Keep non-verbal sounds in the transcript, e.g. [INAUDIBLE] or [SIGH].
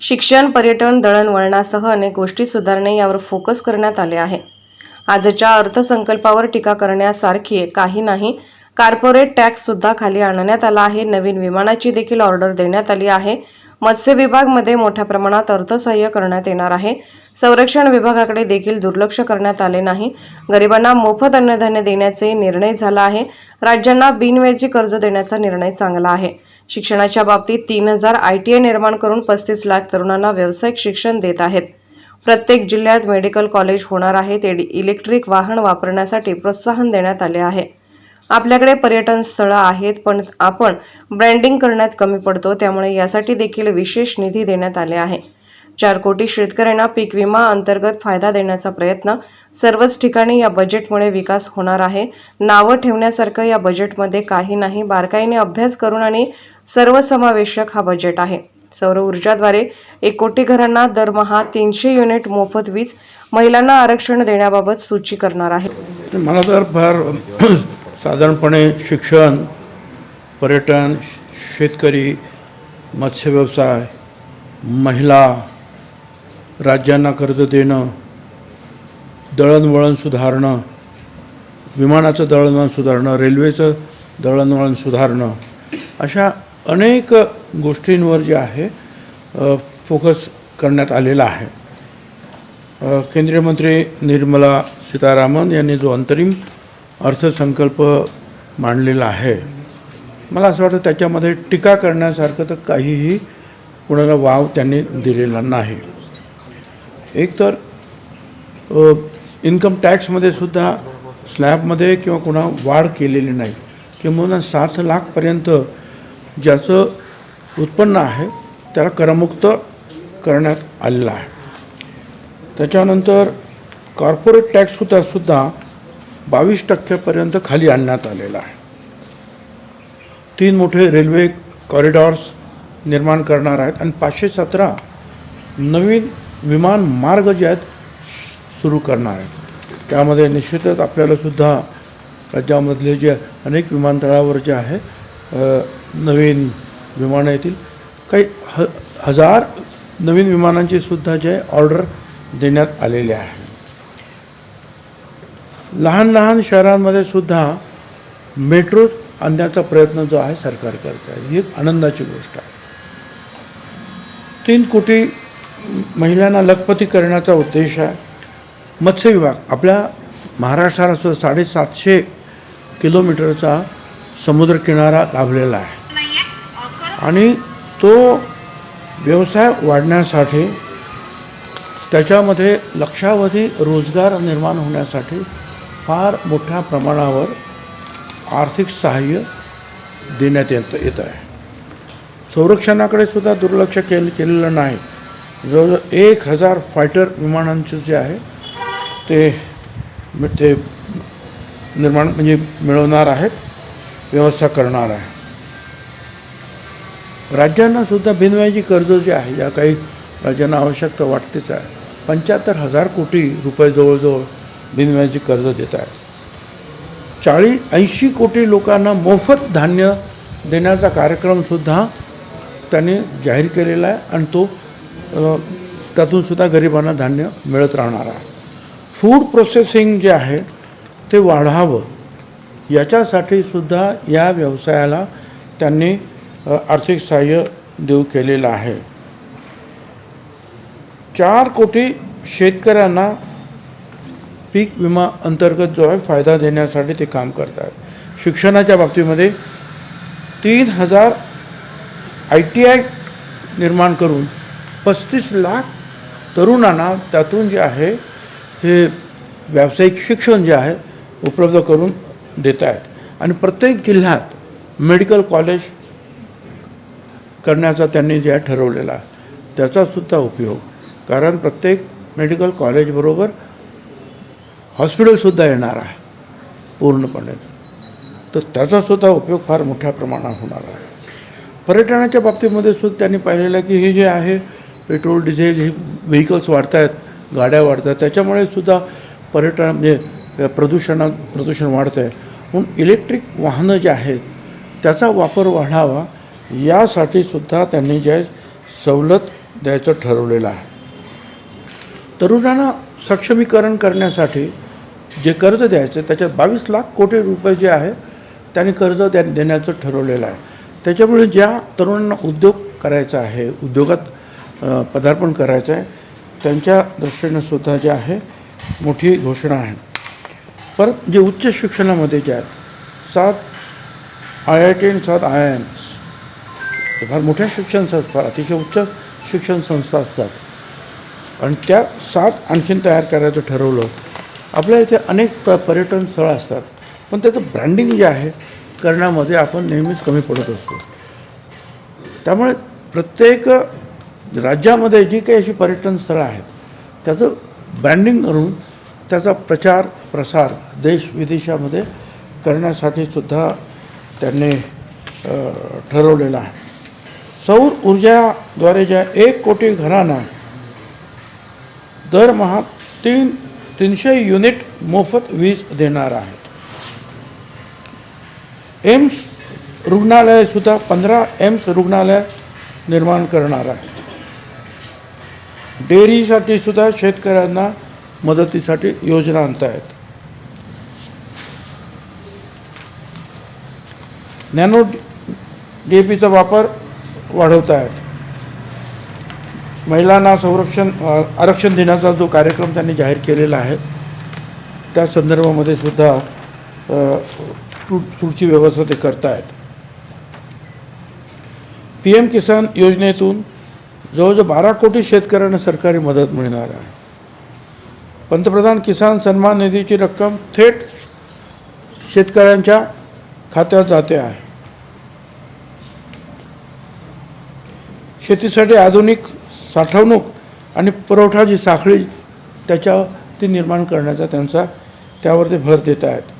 शिक्षण पर्यटन दळणवळणासह अनेक गोष्टी सुधारणे यावर फोकस करण्यात आले आहे. आजच्या अर्थसंकल्पावर टीका करण्यासारखी काही नाही. कार्पोरेट टॅक्ससुद्धा खाली आणण्यात आला आहे. नवीन विमानाची देखील ऑर्डर देण्यात आली आहे. मत्स्य विभागमध्ये मोठ्या प्रमाणात अर्थसहाय्य करण्यात येणार आहे. संरक्षण विभागाकडे देखील दुर्लक्ष करण्यात आले नाही. गरिबांना मोफत अन्नधान्य देण्याचे निर्णय झाला आहे. राज्यांना बिनव्याजी कर्ज देण्याचा निर्णय चांगला आहे. शिक्षणाच्या बाबतीत तीन हजार आय टी आय निर्माण करून पस्तीस लाख तरुणांना व्यावसायिक शिक्षण देत आहेत. प्रत्येक जिल्ह्यात मेडिकल कॉलेज होणार आहे ते इलेक्ट्रिक वाहन वापरण्यासाठी प्रोत्साहन देण्यात आले आहे. आपल्याकडे पर्यटन स्थळं आहेत पण आपण ब्रँडिंग करण्यात कमी पडतो. त्यामुळे यासाठी देखील विशेष निधी देण्यात आले आहे. चार कोटी शेतकऱ्यांना पीक विमा अंतर्गत फायदा देण्याचा प्रयत्न. सर्वच ठिकाणी या बजेटमुळे विकास होणार आहे. नावं ठेवण्यासारखं या बजेटमध्ये काही नाही. बारकाईने अभ्यास करून आणि सर्वसमावेशक हा बजेट आहे. सौर ऊर्जाद्वारे एक कोटी घरांना दरमहा तीनशे युनिट मोफत वीज महिलांना आरक्षण देण्याबाबत सूची करणार आहे. मला तर फार [CLEARS THROAT] साधारणपणे शिक्षण पर्यटन शेतकरी मत्स्यव्यवसाय महिला राज्यांना कर्ज देणं दळणवळण सुधारणं विमानाचं दळणवळण सुधारणं रेल्वेचं दळणवळण सुधारणं अशा अनेक गोष्टींवर जे आहे फोकस करण्यात आलेला आहे. केंद्रीय मंत्री निर्मला सीतारामन यांनी जो अंतरिम अर्थसंकल्प मांडलेला आहे मला असं वाटतं त्याच्यामध्ये टीका करण्यासारखं तर काहीही कुणाला वाव त्यांनी दिलेला नाही. एकतर इन्कम टॅक्समध्ये सुद्धा स्लॅबमध्ये किंवा कुणा वाढ केलेली नाही. किंवा सात लाखपर्यंत ज्याचं उत्पन्न आहे त्याला करमुक्त करण्यात आलेलं आहे. त्याच्यानंतर कॉर्पोरेट टॅक्ससुद्धा सुद्धा बावीस टक्क्यापर्यंत खाली आणण्यात आलेला आहे. तीन मोठे रेल्वे कॉरिडॉर्स निर्माण करणार आहेत आणि पाचशे सतरा नवीन विमान मार्ग जे आहेत सुरू करणार आहेत. त्यामध्ये निश्चितच आपल्यालासुद्धा राज्यामधले जे अनेक विमानतळावर जे आहे नवीन विमानं येतील. काही ह हजार नवीन विमानांची सुद्धा जे ऑर्डर देण्यात आलेले आहे. लहान लहान शहरांमध्ये सुद्धा मेट्रो आणण्याचा प्रयत्न जो आहे सरकार करत आहे. ही एक आनंदाची गोष्ट आहे. तीन कोटी महिलांना लखपती करण्याचा उद्देश आहे. मत्स्य विभाग आपल्या महाराष्ट्राला सुद्धा साडेसातशे किलोमीटरचा समुद्रकिनारा लाभलेला आहे. आणि तो व्यवसाय वाढण्यासाठी त्याच्यामध्ये लक्षावधी रोजगार निर्माण होण्यासाठी फार मोठ्या प्रमाणावर आर्थिक सहाय्य देण्यात येत येत आहे. संरक्षणाकडे सुद्धा दुर्लक्ष केलं केलेलं नाही. जवळजवळ एक हजार फायटर विमानांचे जे आहे ते ते निर्माण म्हणजे मिळवणार आहेत व्यवस्था करणार आहे राज्यांनासुद्धा बिनव्याजी कर्ज जे आहे या काही राज्यांना आवश्यकता वाटतेच आहे पंच्याहत्तर हजार कोटी रुपये जवळजवळ बिनव्याजी कर्ज देत आहे चाळीस ऐंशी कोटी लोकांना मोफत धान्य देण्याचा कार्यक्रमसुद्धा त्यांनी जाहीर केलेला आहे आणि तो त्यातूनसुद्धा त्यातून सुद्धा गरिबांना धान्य मिळत राहणार आहे. फूड प्रोसेसिंग जे आहे ते वाढावं. याच्यासाठी सुद्धा या व्यवसायाला त्यांनी आर्थिक सहाय्य देऊ केलेलं आहे. चार कोटी शेतकऱ्यांना पीक विमा अंतर्गत जो आहे फायदा देण्यासाठी ते काम करत आहेत शिक्षणाच्या बाबतीमध्ये तीन हजार आय टी आय निर्माण करून पस्तीस लाख तरुणांना त्यातून जे आहे हे व्यावसायिक शिक्षण जे आहे उपलब्ध करून देत आहेत. आणि प्रत्येक जिल्ह्यात मेडिकल कॉलेज करण्याचा त्यांनी जे आहे ठरवलेला आहे. त्याचासुद्धा उपयोग. कारण प्रत्येक मेडिकल कॉलेजबरोबर हॉस्पिटलसुद्धा येणार आहे पूर्णपणे. तर त्याचासुद्धा उपयोग फार मोठ्या प्रमाणात होणार आहे. पर्यटनाच्या बाबतीमध्ये सुद्धा त्यांनी पाहिलेलं आहे की हे जे आहे पेट्रोल डिझेल हे व्हेकल्स वाढत आहेत गाड्या वाढत आहेत त्याच्यामुळे सुद्धा पर्यटन म्हणजे प्रदूषणात प्रदूषण वाढतं आहे म्हणून इलेक्ट्रिक वाहनं जे आहेत त्याचा वापर वाढावा यासाठी सुद्धा त्यांनी जे सवलत द्यायचं ठरवलेलं आहे. तरुणांना सक्षमीकरण करण्यासाठी जे कर्ज द्यायचं त्याच्यात बावीस लाख कोटी रुपये जे आहे त्यांनी कर्ज द्या देण्याचं ठरवलेलं आहे. त्याच्यामुळे ज्या तरुणांना उद्योग करायचा आहे उद्योगात पदार्पण करायचं आहे. त्यांच्या दृष्टीनं सुद्धा जे आहे मोठी घोषणा आहे. परत जे उच्च शिक्षणामध्ये जे आहेत सात आय आय टी आणि सात आय आय एम्स फार मोठ्या शिक्षण संस्था अतिशय उच्च शिक्षण संस्था असतात. आणि त्या सात आणखीन तयार करायचं ठरवलं आपल्या इथे अनेक प पर्यटन स्थळं असतात. पण त्याचं ब्रँडिंग जे आहे करण्यामध्ये आपण नेहमीच कमी पडत असतो. त्यामुळे प्रत्येक राज्यामध्ये जी काही अशी पर्यटन स्थळं आहेत त्याचं ब्रँडिंग करून त्याचा प्रचार प्रसार देश विदेशामध्ये करण्यासाठी सुद्धा त्यांनी ठरवलेला ठरवलेलं आहे. सौर ऊर्जाद्वारे ज्या एक कोटी घरांना दरमहा तीन तीनशे युनिट मोफत वीज देणार आहेत. एम्स रुग्णालयसुद्धा पंधरा एम्स रुग्णालय निर्माण करणार आहे डेअरीसाठी सुद्धा शेतकऱ्यांना मदतीसाठी योजना आणतायत. नॅनो डी पीचा वापर वाढवत आहेत महिलांना संरक्षण आरक्षण देण्याचा जो कार्यक्रम त्यांनी जाहीर केलेला आहे त्या संदर्भामध्ये सुद्धा अ, व्यवस्था ते करतायत. पी एम किसान योजनेतून जवळजवळ बारा कोटी शेतकऱ्यांना सरकारी मदत मिळणार आहे. पंतप्रधान किसान सन्मान निधीची रक्कम थेट शेतकऱ्यांच्या खात्यात जाते आहे. शेतीसाठी आधुनिक साठवणूक आणि पुरवठा जी साखळी त्याच्या ती निर्माण करण्याचा त्यांचा त्यावरती भर देत आहेत.